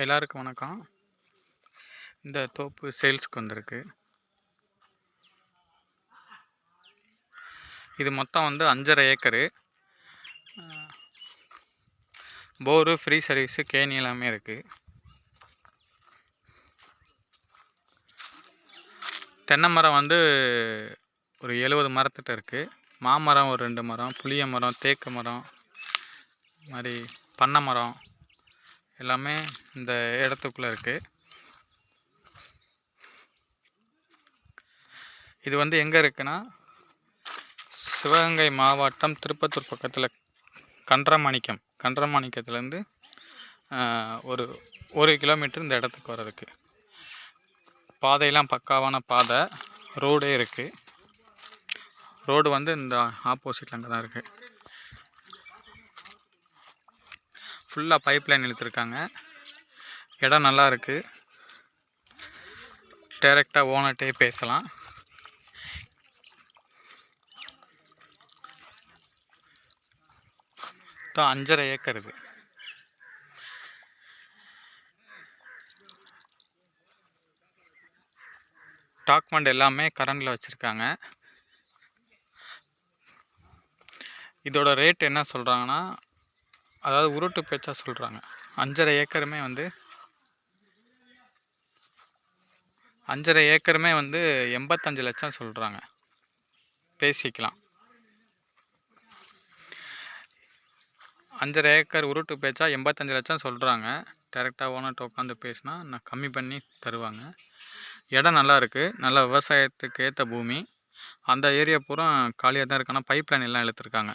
எல்லாருக்கும் வணக்கம். இந்த தோப்பு சேல்ஸ்க்கு வந்திருக்கு. இது மொத்தம் வந்து அஞ்சரை ஏக்கரு. போரு ஃப்ரீ சர்வீஸு கேணி எல்லாமே இருக்குது தென்னை மரம் வந்து ஒரு எழுபது மரத்திட்ட இருக்குது மாமரம் ஒரு ரெண்டு மரம் புளிய மரம் தேக்கு மரம் மாதிரி பண்ணை மரம். எல்லாமே இந்த இடத்துக்குள்ளே இருக்குது இது வந்து எங்கே இருக்குன்னா சிவகங்கை மாவட்டம் திருப்பத்தூர் பக்கத்தில் கன்றமாணிக்கம். கன்றமாணிக்கத்துலேருந்து ஒரு ஒரு கிலோமீட்டர் இந்த இடத்துக்கு வர்றதுக்கு. பாதையெல்லாம் பக்காவான பாதை. ரோடே இருக்குது ரோடு வந்து இந்த ஆப்போசிட்டில் அங்கே தான் இருக்குது ஃபுல்லாக பைப் லைன் இழுத்துருக்காங்க. இடம் நல்லா இருக்குது டைரெக்டாக ஓனர்கிட்டே பேசலாம். மொத்தம் அஞ்சரை ஏக்கர் இது. டாக்குமெண்ட் எல்லாமே கரண்டில் வச்சுருக்காங்க. இதோட ரேட் என்ன சொல்கிறாங்கன்னா அதாவது உருட்டு பேச்சாக சொல்கிறாங்க அஞ்சரை ஏக்கருமே வந்து அஞ்சரை ஏக்கருமே வந்து எண்பத்தஞ்சு லட்சம் சொல்கிறாங்க பேசிக்கலாம். அஞ்சரை ஏக்கர் உருட்டு பேச்சா எண்பத்தஞ்சு லட்சம் சொல்கிறாங்க டேரெக்டாக ஓனர்கிட்ட உட்காந்து பேசினா நான் கம்மி பண்ணி தருவாங்க. இடம் நல்லா இருக்குது நல்ல விவசாயத்துக்கு ஏற்ற பூமி. அந்த ஏரியா பூரா காலியாக தான் இருக்கானா பைப் லைன் எல்லாம் இழுத்துருக்காங்க.